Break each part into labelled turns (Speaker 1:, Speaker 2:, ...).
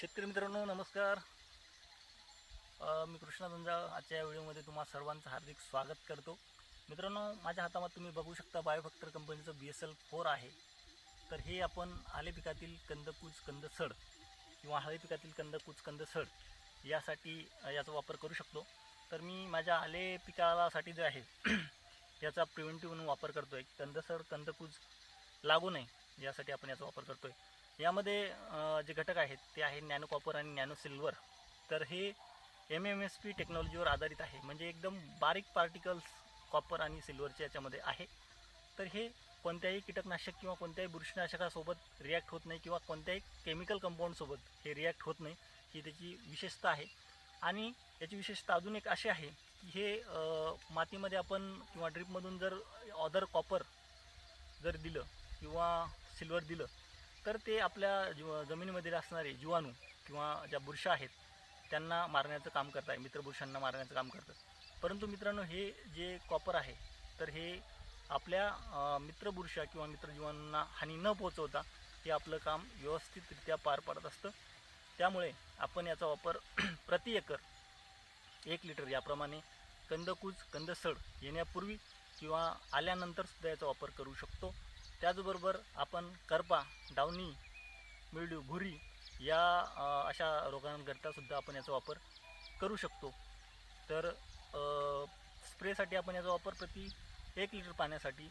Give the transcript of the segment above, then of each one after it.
Speaker 1: शेतकरी मित्रांनो नमस्कार. मी कृष्णा जंजाळ आजच्या या व्हिडिओमध्ये तुम्हा सर्वांचं हार्दिक स्वागत करतो. मित्रांनो माझ्या हातामध्ये तुम्ही बघू शकता बायोफॅक्टर कंपनीचं बी एस एल फोर आहे. तर हे आपण आले पिकातील कंदकूज कंदसड किंवा हळे पिकातील कंदकूज कंदसड यासाठी याचा वापर करू शकतो. तर मी माझ्या आले पिकासाठी जे आहे याचा प्रिव्हेंटिव्ह म्हणून वापर करतो आहे कंदसड कंदकूज लागू नये. यासाठी आपण याचा वापर करतो आहे यामध्ये जे घटक आहेत ते आहे नॅनो कॉपर आणि नॅनो सिल्वर. तर हे एम एम एस पी टेक्नॉलॉजीवर आधारित आहे. म्हणजे एकदम बारीक पार्टिकल्स कॉपर आणि सिल्वरच्या याच्यामध्ये आहे. तर हे कोणत्याही कीटकनाशक किंवा कोणत्याही बुरशीनाशकासोबत रिॲक्ट होत नाही किंवा कोणत्याही केमिकल कंपाऊंडसोबत हे रिॲक्ट होत नाही. ही त्याची विशेषता आहे. आणि याची विशेषता अजून एक अशी आहे की हे मातीमध्ये आपण किंवा ड्रिपमधून जर ऑदर कॉपर सिल्वर दिलं तर ते आपल्या जीव जमिनीमध्ये असणारे जीवाणू किंवा ज्या बुरशा आहेत त्यांना मारण्याचं काम करत आहे मित्रबुरशांना मारण्याचं काम करतं परंतु मित्रांनो हे जे कॉपर आहे तर हे आपल्या अ, मित्रबुरशा किंवा मित्रजीवांना हानी न पोहोचवता हे आपलं काम व्यवस्थितरित्या पार पाडत असतं. त्यामुळे आपण याचा वापर प्रति एकर एक लिटर याप्रमाणे कंदकूज कंदसड येण्यापूर्वी किंवा आल्यानंतरसुद्धा याचा वापर करू शकतो. त्याचबरोबर आपण करपा डावणी मिळडू भुरी या अशा रोगांकरता सुद्धा आपण याचा वापर करू शकतो. तर स्प्रेसाठी आपण याचा वापर प्रति एक लिटर पाण्यासाठी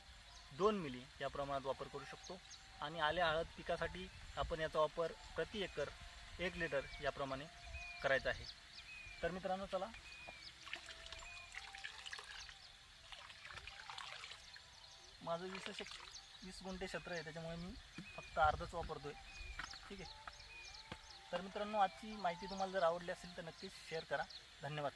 Speaker 1: दोन मिली या प्रमाणात वापर करू शकतो. आणि आल्या हळद पिकासाठी आपण याचा वापर प्रति एकर एक लिटर याप्रमाणे करायचा आहे. तर मित्रांनो चला. माझं वीस वीस गुंठे क्षेत्र आहे त्याच्यामुळे मी फक्त अर्धच वापरतोय. ठीक आहे? तर मित्रांनो आजची माहिती तुम्हाला जर आवडली असेल तर नक्कीच शेअर करा. धन्यवाद.